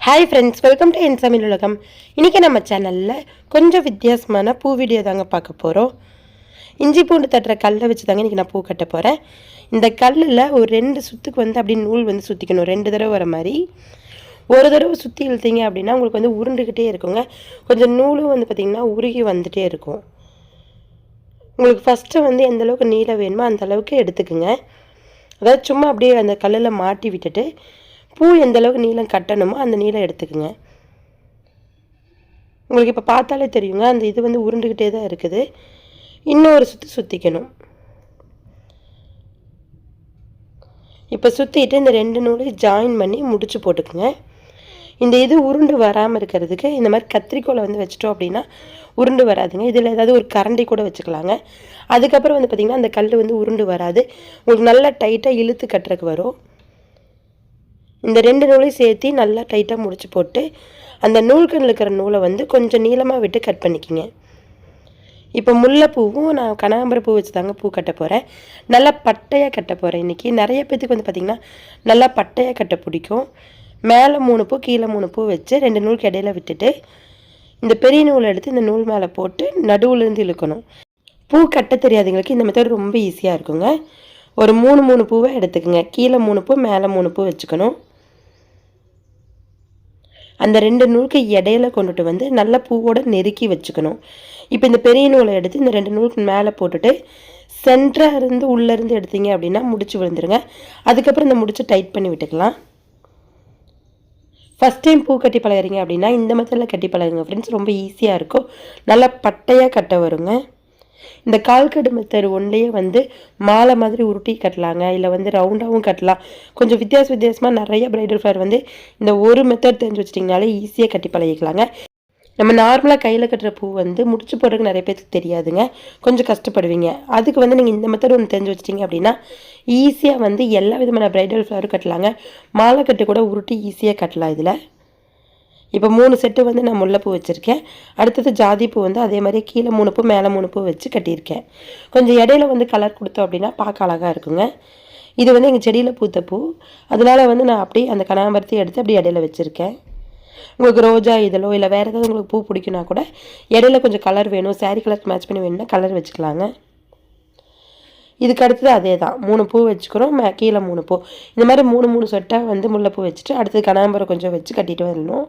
Hi friends welcome to என் சமையல் உலகம் இன்றைக்கி நம்ம சேனலில் கொஞ்சம் வித்தியாசமான பூ வீடியோ தாங்க பார்க்க போகிறோம் இஞ்சி பூண்டு தட்டுற கல்லை வச்சு தாங்க இன்றைக்கி நான் பூ கட்ட போகிறேன் இந்த கல்லில் ஒரு ரெண்டு சுத்துக்கு வந்து அப்படி நூல் வந்து சுற்றிக்கணும் ரெண்டு தடவை வர மாதிரி. ஒரு தடவை சுற்றி இழுத்தீங்க அப்படின்னா உங்களுக்கு வந்து உருண்டுக்கிட்டே இருக்குங்க. கொஞ்சம் நூலும் வந்து பார்த்திங்கன்னா உருகி வந்துகிட்டே இருக்கும். உங்களுக்கு ஃபஸ்ட்டு வந்து எந்த அளவுக்கு நீளம் வேணுமோ அந்த அளவுக்கு எடுத்துக்குங்க. அதாவது சும்மா அப்படியே அந்த கல்லில் மாட்டி விட்டுட்டு பூ எந்த அளவுக்கு நீளம் கட்டணுமோ அந்த நீளம் எடுத்துக்கோங்க. உங்களுக்கு இப்போ பார்த்தாலே தெரியுங்க அந்த இது வந்து உருண்டுக்கிட்டே தான் இருக்குது. இன்னொரு சுற்றி சுற்றிக்கணும் இப்போ சுற்றிட்டு இந்த ரெண்டு நூலையும் ஜாயின் பண்ணி முடிச்சு போட்டுக்குங்க. இந்த இது உருண்டு வராமல் இருக்கிறதுக்கு இந்த மாதிரி கத்திரிக்கோலை வந்து வச்சிட்டோம் அப்படின்னா உருண்டு வராதுங்க. இதில் ஏதாவது ஒரு கரண்டி கூட வச்சுக்கலாங்க. அதுக்கப்புறம் வந்து பார்த்திங்கன்னா அந்த கல் வந்து உருண்டு வராது. உங்களுக்கு நல்லா டைட்டாக இழுத்து கட்டுறதுக்கு வரும். இந்த ரெண்டு நூலையும் சேர்த்து நல்லா டைட்டாக முடிச்சு போட்டு அந்த நூல்கள் இருக்கிற நூலை வந்து கொஞ்சம் நீளமாக விட்டு கட் பண்ணிக்கிங்க. இப்போ முல்லைப்பூவும் நான் கனகாம்பரம் பூ வச்சு தாங்க பூ கட்ட போகிறேன் நல்லா பட்டையாக கட்ட போகிறேன் இன்றைக்கி நிறைய பேத்துக்கு வந்து பார்த்திங்கன்னா நல்லா பட்டையாக கட்ட பிடிக்கும். மேலே மூணு பூ கீழே மூணு பூ வச்சு ரெண்டு நூலுக்கு இடையில விட்டுட்டு இந்த பெரிய நூலை எடுத்து இந்த நூல் மேலே போட்டு நடுவுலேருந்து இழுக்கணும். பூ கட்ட தெரியாதவங்களுக்கு இந்த மெத்தட் ரொம்ப ஈஸியாக இருக்குங்க. ஒரு மூணு மூணு பூவை எடுத்துக்கோங்க. கீழே மூணு பூ மேலே மூணு பூ வச்சுக்கணும். அந்த ரெண்டு நூலுக்கு இடையில கொண்டுட்டு வந்து நல்ல பூவோட நெருக்கி வச்சுக்கணும். இப்போ இந்த பெரிய நூலை எடுத்து இந்த ரெண்டு நூலுக்கு மேலே போட்டுட்டு சென்டராக இருந்து உள்ளேருந்து எடுத்தீங்க அப்படின்னா முடிச்சு விழுந்துருங்க. அதுக்கப்புறம் இந்த முடிச்சு டைட் பண்ணி விட்டுக்கலாம். ஃபஸ்ட் டைம் பூ கட்டி பழகுறீங்க அப்படின்னா இந்த மெத்தடில் கட்டி பழகுங்க ஃப்ரெண்ட்ஸ் ரொம்ப ஈஸியாக இருக்கும். நல்லா பட்டையாக கட்ட வருங்க. இந்த கால்கடு மெத்தட் ஒன்லேயே வந்து மாலை மாதிரி உருட்டி கட்டலாங்க. இல்லை வந்து ரவுண்டாகவும் கட்டலாம். கொஞ்சம் வித்தியாச வித்தியாசமாக நிறைய பிரைடல் ஃப்ளவர் வந்து இந்த ஒரு மெத்தட் தெரிஞ்சு வச்சிட்டிங்கனாலே ஈஸியாக கட்டி பழகிக்கலாங்க. நம்ம நார்மலாக கையில் கட்டுற பூ வந்து முடிச்சு போடுறதுக்கு நிறைய பேருக்கு தெரியாதுங்க. கொஞ்சம் கஷ்டப்படுவீங்க. அதுக்கு வந்து நீங்கள் இந்த மெத்தட் ஒன்று தெரிஞ்சு வச்சிட்டிங்க அப்படின்னா ஈஸியாக வந்து எல்லா விதமான பிரைடல் ஃப்ளவரும் கட்டலாங்க. மாலை கட்டு கூட உருட்டி ஈஸியாக கட்டலாம் இதில். இப்போ மூணு செட்டு வந்து நான் முல்லைப்பூ வச்சுருக்கேன். அடுத்தது ஜாதிப்பூ வந்து அதே மாதிரி கீழே மூணு பூ மேலே மூணு பூ வச்சு கட்டியிருக்கேன். கொஞ்சம் இடையில வந்து கலர் கொடுத்தோம் அப்படின்னா பார்க்க அழகாக இருக்குங்க. இது வந்து எங்கள் செடியில் பூத்த பூ. அதனால் வந்து நான் அப்படியே அந்த கனகாம்பரத்தை எடுத்து அப்படியே இடையில வச்சுருக்கேன். உங்களுக்கு ரோஜா இதழோ இல்லை வேறு ஏதாவது உங்களுக்கு பூ பிடிக்குன்னா கூட இடையில கொஞ்சம் கலர் வேணும் சாரீ கலருக்கு மேட்ச் பண்ணி வேணும்னா கலர் வச்சுக்கலாங்க. இதுக்கு அடுத்தது அதே தான் மூணு பூ வச்சுக்கிறோம் மே கீழே மூணு பூ. இந்த மாதிரி மூணு மூணு சொட்டாக வந்து முல்லைப்பூ வச்சுட்டு அடுத்தது கனாம்பரம் கொஞ்சம் வச்சு கட்டிட்டு வரணும்.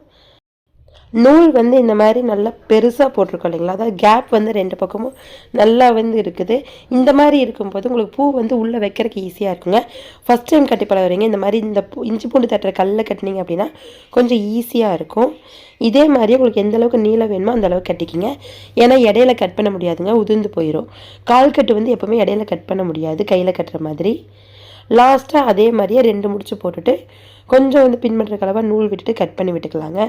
நூல் வந்து இந்த மாதிரி நல்லா பெருசாக போட்டிருக்கோம் இல்லைங்களா? அதாவது கேப் வந்து ரெண்டு பக்கமும் நல்லா வந்து இருக்குது. இந்த மாதிரி இருக்கும்போது உங்களுக்கு பூ வந்து உள்ளே வைக்கிறதுக்கு ஈஸியாக இருக்குங்க. ஃபஸ்ட் டைம் கட்டி வரீங்க இந்த மாதிரி இந்த பூ இஞ்சி பூண்டு தட்டுற கல்லில் கட்டினீங்க அப்படின்னா கொஞ்சம் ஈஸியாக இருக்கும். இதே மாதிரி உங்களுக்கு எந்த அளவுக்கு நீளம் வேணுமோ அந்த அளவுக்கு கட்டிக்கிங்க. ஏன்னா இடையில கட் பண்ண முடியாதுங்க உதிர்ந்து போயிடும் கால் கட்டு வந்து எப்போவுமே இடையில கட் பண்ண முடியாது கையில் கட்டுற மாதிரி. லாஸ்ட்டாக அதே மாதிரியே ரெண்டு முடிச்சு போட்டுட்டு கொஞ்சம் வந்து பின்பற்ற கலவாக நூல் விட்டுட்டு கட் பண்ணி விட்டுக்கலாங்க.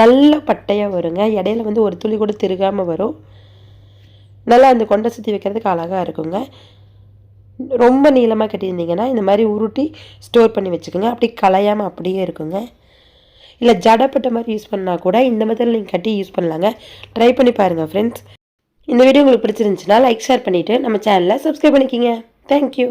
நல்ல பட்டையாக வருங்க. இடையில வந்து ஒரு துளி கூட திருகாமல் வரும். நல்லா அந்த கொண்டை சுற்றி வைக்கிறதுக்கு அழகாக இருக்குங்க. ரொம்ப நீளமாக கட்டியிருந்தீங்கன்னா இந்த மாதிரி உருட்டி ஸ்டோர் பண்ணி வச்சுக்கோங்க. அப்படி கலையாமல் அப்படியே இருக்குங்க. இல்லை ஜடப்பட்ட மாதிரி யூஸ் பண்ணால் கூட இந்த மாதிரி நீங்கள் கட்டி யூஸ் பண்ணலாங்க. ட்ரை பண்ணி பாருங்கள் ஃப்ரெண்ட்ஸ் இந்த வீடியோ உங்களுக்கு பிடிச்சிருந்துச்சுன்னா லைக் ஷேர் பண்ணிவிட்டு நம்ம சேனலை சப்ஸ்கிரைப் பண்ணிக்கிங்க. தேங்க்யூ